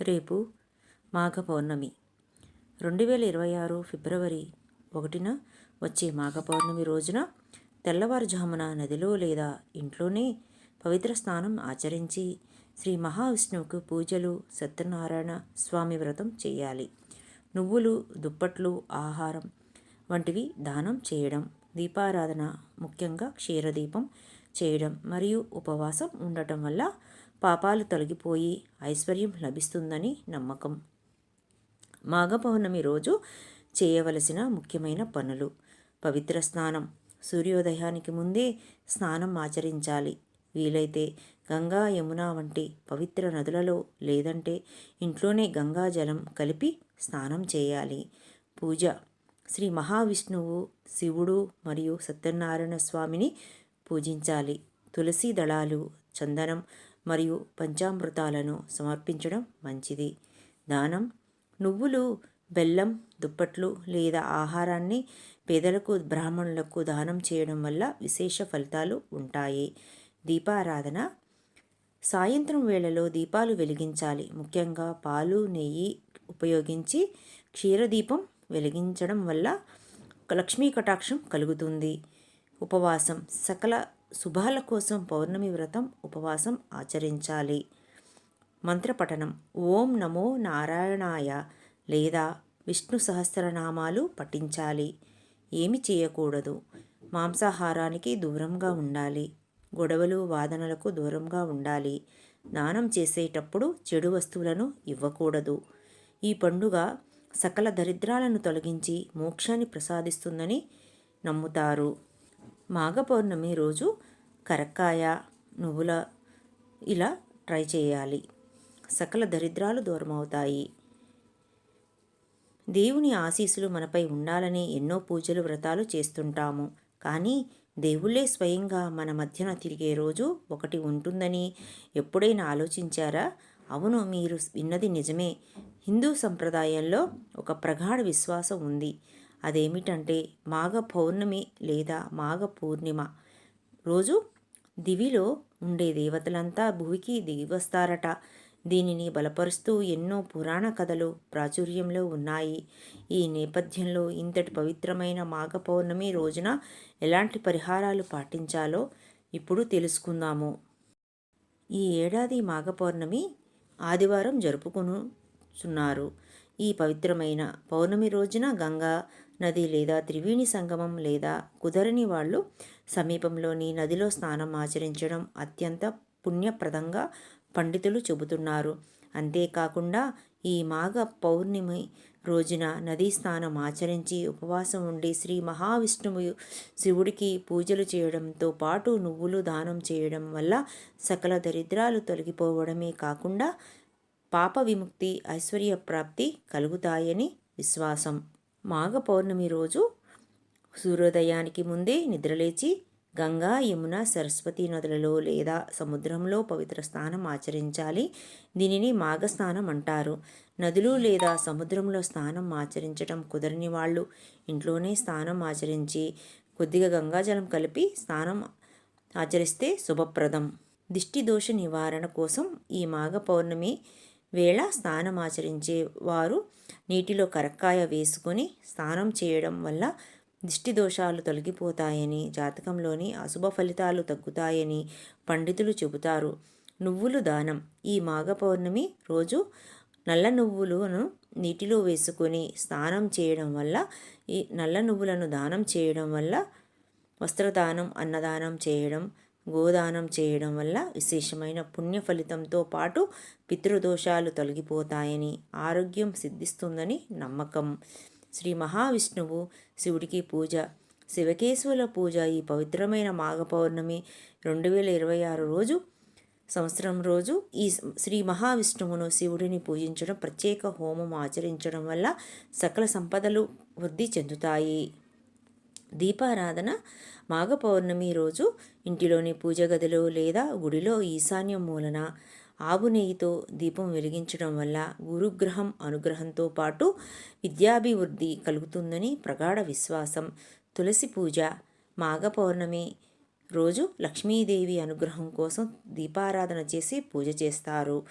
రేపు మాఘ పౌర్ణమి రెండు వేల ఇరవై ఆరు ఫిబ్రవరి ఒకటిన వచ్చే మాఘ పౌర్ణమి రోజున తెల్లవారుజామున నదిలో లేదా ఇంట్లోనే పవిత్ర స్నానం ఆచరించి శ్రీ మహావిష్ణువుకు పూజలు సత్యనారాయణ స్వామి వ్రతం చేయాలి. నువ్వులు దుప్పట్లు ఆహారం వంటివి దానం చేయడం దీపారాధన ముఖ్యంగా క్షీరదీపం చేయడం మరియు ఉపవాసం ఉండటం వల్ల పాపాలు తొలగిపోయి ఐశ్వర్యం లభిస్తుందని నమ్మకం. మాఘ పౌర్ణమి రోజు చేయవలసిన ముఖ్యమైన పనులు. పవిత్ర స్నానం. సూర్యోదయానికి ముందే స్నానం ఆచరించాలి. వీలైతే గంగా యమున వంటి పవిత్ర నదులలో లేదంటే ఇంట్లోనే గంగా జలం కలిపి స్నానం చేయాలి. పూజ. శ్రీ మహావిష్ణువు శివుడు మరియు సత్యనారాయణ స్వామిని పూజించాలి. తులసి దళాలు చందనం మరియు పంచామృతాలను సమర్పించడం మంచిది. దానం. నువ్వులు బెల్లం దుప్పట్లు లేదా ఆహారాన్ని పేదలకు బ్రాహ్మణులకు దానం చేయడం వల్ల విశేష ఫలితాలు ఉంటాయి. దీపారాధన. సాయంత్రం వేళలో దీపాలు వెలిగించాలి. ముఖ్యంగా పాలు నెయ్యి ఉపయోగించి క్షీరదీపం వెలిగించడం వల్ల లక్ష్మీ కటాక్షం కలుగుతుంది. ఉపవాసం. సకల శుభాల కోసం పౌర్ణమి వ్రతం ఉపవాసం ఆచరించాలి. మంత్రపఠనం. ఓం నమో నారాయణాయ లేదా విష్ణు సహస్రనామాలు పఠించాలి. ఏమి చేయకూడదు. మాంసాహారానికి దూరంగా ఉండాలి. గొడవలు వాదనలకు దూరంగా ఉండాలి. దానం చేసేటప్పుడు చెడు వస్తువులను ఇవ్వకూడదు. ఈ పండుగ సకల దరిద్రాలను తొలగించి మోక్షాన్ని ప్రసాదిస్తుందని నమ్ముతారు. మాఘ పౌర్ణమి రోజు కరక్కాయ నువ్వుల ఇలా ట్రై చేయాలి. సకల దరిద్రాలు దూరమవుతాయి. దేవుని ఆశీస్సులు మనపై ఉండాలని ఎన్నో పూజలు వ్రతాలు చేస్తుంటాము. కానీ దేవుళ్ళే స్వయంగా మన మధ్యన తిరిగే రోజు ఒకటి ఉంటుందని ఎప్పుడైనా ఆలోచించారా? అవును మీరు విన్నది నిజమే. హిందూ సంప్రదాయంలో ఒక ప్రగాఢ విశ్వాసం ఉంది. అదేమిటంటే మాఘ పౌర్ణమి లేదా మాఘ పూర్ణిమ రోజు దివిలో ఉండే దేవతలంతా భూమికి దిగివస్తారట దీనిని బలపరుస్తూ ఎన్నో పురాణ కథలు ప్రాచుర్యంలో ఉన్నాయి. ఈ నేపథ్యంలో ఇంతటి పవిత్రమైన మాఘ పౌర్ణమి రోజున ఎలాంటి పరిహారాలు పాటించాలో ఇప్పుడు తెలుసుకుందాము. ఈ ఏడాది మాఘ పౌర్ణమి ఆదివారం జరుపుకునుచున్నారు. ఈ పవిత్రమైన పౌర్ణమి రోజున గంగా నది లేదా త్రివేణి సంగమం లేదా కుదరని వాళ్ళు సమీపంలోని నదిలో స్నానం ఆచరించడం అత్యంత పుణ్యప్రదంగా పండితులు చెబుతున్నారు. అంతేకాకుండా ఈ మాఘ పౌర్ణమి రోజున నదీ స్నానం ఆచరించి ఉపవాసం ఉండి శ్రీ మహావిష్ణువు శివుడికి పూజలు చేయడంతో పాటు నువ్వులు దానం చేయడం వల్ల సకల దరిద్రాలు తొలగిపోవడమే కాకుండా పాప విముక్తి ఐశ్వర్య ప్రాప్తి కలుగుతాయని విశ్వాసం. మాఘ పౌర్ణమి రోజు సూర్యోదయానికి ముందే నిద్రలేచి గంగా యమున సరస్వతి నదులలో లేదా సముద్రంలో పవిత్ర స్నానం ఆచరించాలి. దీనిని మాఘ స్నానం అంటారు. నదులు లేదా సముద్రంలో స్నానం ఆచరించడం కుదరని వాళ్ళు ఇంట్లోనే స్నానం ఆచరించి కొద్దిగా గంగాజలం కలిపి స్నానం ఆచరిస్తే శుభప్రదం. దిష్టి దోష నివారణ కోసం ఈ మాఘ పౌర్ణమి వేళ స్నానం ఆచరించే వారు నీటిలో కరక్కాయ వేసుకొని స్నానం చేయడం వల్ల దిష్టి దోషాలు తొలగిపోతాయని జాతకంలోని అశుభ ఫలితాలు తగ్గుతాయని పండితులు చెబుతారు. నువ్వులు దానం. ఈ మాఘ పౌర్ణమి రోజు నల్ల నువ్వులను నీటిలో వేసుకొని స్నానం చేయడం వల్ల ఈ నల్ల నువ్వులను దానం చేయడం వల్ల వస్త్రదానం అన్నదానం చేయడం గోదానం చేయడం వల్ల విశేషమైన పుణ్య ఫలితంతో పాటు పితృదోషాలు తొలగిపోతాయని ఆరోగ్యం సిద్ధిస్తుందని నమ్మకం. శ్రీ మహావిష్ణువు శివుడికి పూజ శివకేశవుల పూజ ఈ పవిత్రమైన మాఘ పౌర్ణమి రెండు వేల ఇరవై ఆరు రోజు సంవత్సరం రోజు ఈ శ్రీ మహావిష్ణువును శివుడిని పూజించడం ప్రత్యేక హోమం ఆచరించడం వల్ల సకల సంపదలు వృద్ధి చెందుతాయి. దీపారాధన మాఘ పౌర్ణమి రోజు ఇంటిలోని పూజ గదిలో లేదా గుడిలో ఈశాన్యం మూలన ఆవు నెయ్యితో దీపం వెలిగించడం వల్ల గురుగ్రహం అనుగ్రహంతో పాటు విద్యాభివృద్ధి కలుగుతుందని ప్రగాఢ విశ్వాసం. తులసి పూజ మాఘ పౌర్ణమి రోజు లక్ష్మీదేవి అనుగ్రహం కోసం దీపారాధన చేసి పూజ చేస్తారు.